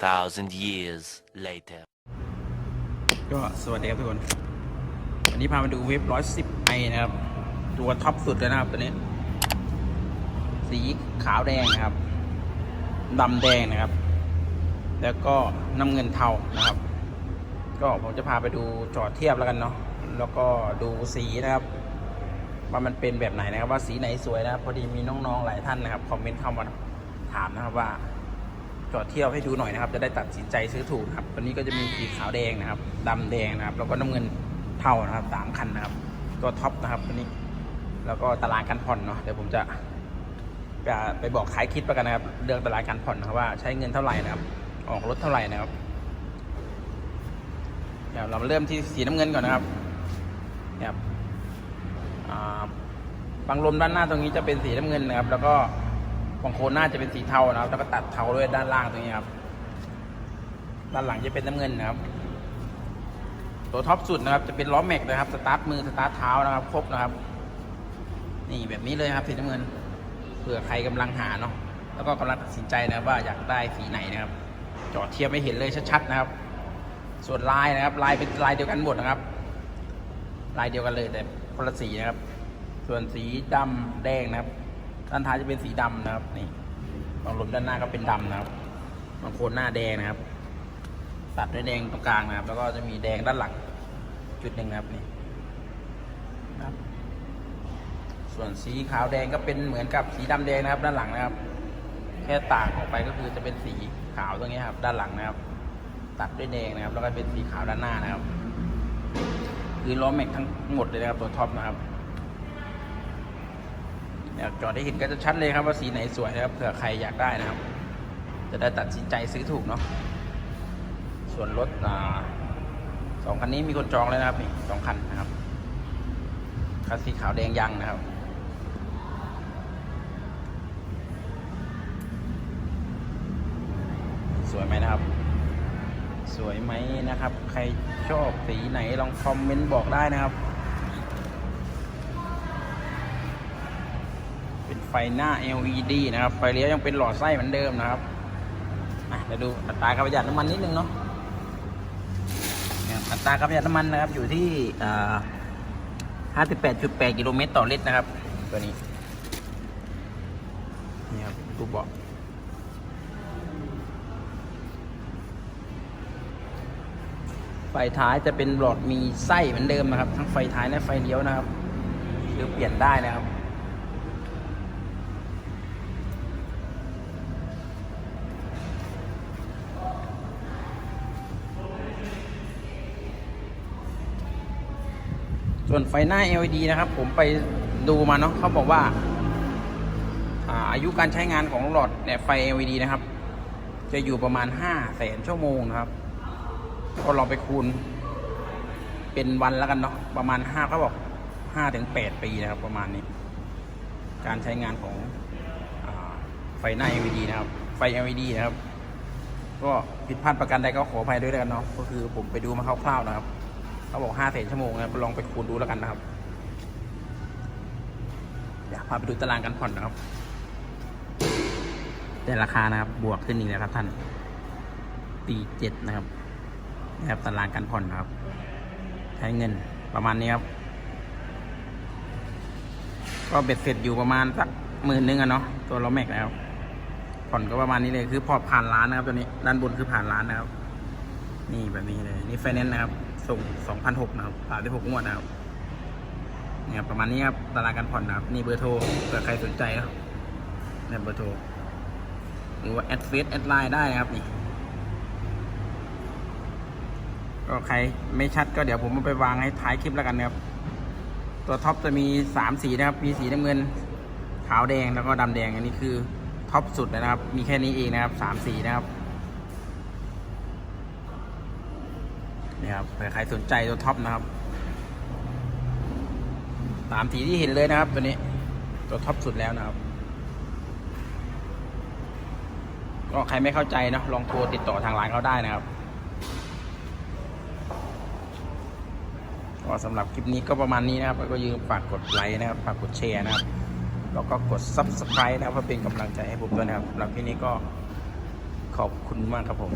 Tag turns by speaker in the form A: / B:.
A: 2,000 years later.
B: ก็สวัสดีครับทุกคน วันนี้พามาดูเว็บ110ไอนะครับ ตัวท็อปสุดเลยนะครับตัวนี้ สีขาวแดงนะครับดำแดงนะครับ แล้วก็น้ำเงินเทานะครับ ก็ผมจะพาไปดูจอดเทียบแล้วกันเนาะแล้วก็ดูสีนะครับว่ามันเป็นแบบไหนนะครับว่าสีไหนสวยนะครับพอดีมีน้องๆหลายท่านนะครับคอมเมนต์เข้ามาถามนะครับว่า จอดเที่ยวให้ดูหน่อยนะครับ จะได้ตัดสินใจซื้อถูกนะครับตัวนี้ก็จะมีสีขาวแดงนะครับดำแดงนะครับ แล้วก็น้ำเงินเทานะครับสามคันนะครับ ตัวท็อปนะครับตัวนี้ แล้วก็ตารางการผ่อนเนาะเดี๋ยวผมจะจะไปบอกขายคลิปแล้วกันนะครับ เรื่องตารางการผ่อนนะครับว่าใช้เงินเท่าไหร่นะครับ ออกรถเท่าไหร่นะครับ เดี๋ยวเรามาเริ่มที่สีน้ำเงินก่อนนะครับเนี่ยครับอ่าบังลมด้านหน้าตรงนี้จะเป็นสีน้ำเงินนะครับ แล้วก็ บางโคนน้าจะเป็นสีเทานะครับ แล้วก็ตัดเทาด้วยด้านล่างตรงนี้ครับ ด้านหลังจะเป็นน้ำเงินนะครับ ตัวท็อปสุดนะครับ จะเป็นล้อแม็กนะครับ สตาร์ทมือ สตาร์ทเท้านะครับ ครบนะครับ นี่แบบนี้เลยครับสีน้ำเงิน เผื่อใครกำลังหาเนาะ แล้วก็กำลังตัดสินใจนะครับว่าอยากได้สีไหนนะครับ จอดเทียบไม่เห็นเลยชัดๆนะครับ ส่วนลายนะครับ ลายเป็นลายเดียวกันหมดนะครับ ลายเดียวกันเลยแต่คนละสีนะครับ ส่วนสีดำแดงนะครับ ด้านท้ายจะเป็นสีดำนะครับ นี่บางลมด้านหน้าก็เป็นดำนะครับ บางโคนหน้าแดงนะครับ ตัดด้วยแดงตรงกลางนะครับ แล้วก็จะมีแดงด้านหลังจุดหนึ่งนะครับนี่นะครับ ส่วนสีขาวแดงก็เป็นเหมือนกับสีดำแดงนะครับ ด้านหลังนะครับ แค่ต่างออกไปก็คือจะเป็นสีขาวตรงนี้ครับ ด้านหลังนะครับ ตัดด้วยแดงนะครับ แล้วก็เป็นสีขาวด้านหน้านะครับ คือล้อแม็กทั้งหมดเลยนะครับตัวท็อปนะครับ อยากจอดได้เห็นก็จะชัดเลยครับว่าสีไหนสวยนะครับเผื่อใครอยากได้นะครับ จะได้ตัดสินใจซื้อถูกเนาะส่วนรถอ่าสองคันนี้มีคนจองแล้วนะครับนี่สองคันนะครับคันสีขาวแดงยังนะครับสวยไหมนะครับ สวยไหมนะครับ ใครชอบสีไหนลองคอมเมนต์บอกได้นะครับ ไฟหน้า LED นะครับ ไฟเลี้ยวยังเป็นหลอดไส้เหมือนเดิมนะครับอะเดี๋ยวดูอัตราการประหยัดน้ำมันนิดนึงเนาะนี่ยอัตราการประหยัดน้ำมันนะครับอยู่ที่อ่า58.8กิโลเมตรต่อลิตรนะครับ ตัวนี้นี่ครับตู้เบาะไฟท้ายจะเป็นหลอดมีไส้เหมือนเดิมนะครับ ทั้งไฟท้ายและไฟเลี้ยวนะครับ คือเปลี่ยนได้นะครับ ส่วนไฟหน้า LED นะครับ ผมไปดูมาเนาะเขาบอกว่าอาอายุการใช้งานของหลอดเนี่ยไฟ LED นะครับ จะอยู่ประมาณ5แสนชั่วโมงนะครับ ก็ลองไปคูณ เป็นวันแล้วกันเนาะประมาณ5เขาบอก5ถึง8ปีนะครับ ประมาณนี้ การใช้งานของอไฟหน้า LED นะครับ ไฟ LED นะครับ ก็ผิดพลาดประกันใดก็ขออภัยด้วยแล้วกันเนาะก็คือผมไปดูมาคร่าวๆนะครับ เขาบอกห้าแสนชั่วโมงนะลองไปคูณดูแล้วกันนะครับ เดี๋ยวพาไปดูตารางการผ่อนนะครับ แต่ราคานะครับ บวกขึ้นอีกแล้วครับท่านปีเจ็ดนะครับนะครับตารางการผ่อนนะครับ ใช้เงินประมาณนี้ครับ ก็เบ็ดเสร็จอยู่ประมาณสักหมื่นนึงอะเนาะตัวเราแม็กนะครับผ่อนก็ประมาณนี้เลยคือพอผ่านร้านนะครับตัวนี้ด้านบนคือผ่านร้านนะครับ นี่แบบนี้เลย นี่ไฟแนนซ์นะครับ ส่ง2,006นะครับผ่านได้6งวดนะครับเนี่ยประมาณนี้ครับตารางการผ่อนนะครับนี่เบอร์โทรเผื่อใครสนใจครับเนี่ยเบอร์โทรหรือว่าแอดเฟซแอดไลน์ได้นะครับนี่ก็ใครไม่ชัดก็เดี๋ยวผมเอาไปวางให้ท้ายคลิปแล้วกันนะครับ ตัวท็อปจะมีสามสีนะครับ มีสีน้ำเงิน ขาวแดงแล้วก็ดำแดงอันนี้คือท็อปสุดนะครับ มีแค่นี้เองนะครับสามสีนะครับ นี่ครับเผื่อใครสนใจตัวท็อปนะครับ ตามสีที่เห็นเลยนะครับ ตัวนี้ตัวท็อปสุดแล้วนะครับ ก็ใครไม่เข้าใจเนาะลองโทรติดต่อทางร้านเขาได้นะครับก็สำหรับคลิปนี้ก็ประมาณนี้นะครับ ก็ยืมฝากกดไลค์นะครับฝากกดแชร์นะครับ แล้วก็กด subscribe นะครับเพื่อเป็นกำลังใจให้ผมด้วยนะครับสำหรับคลิปนี้ก็ขอบคุณมากครับผม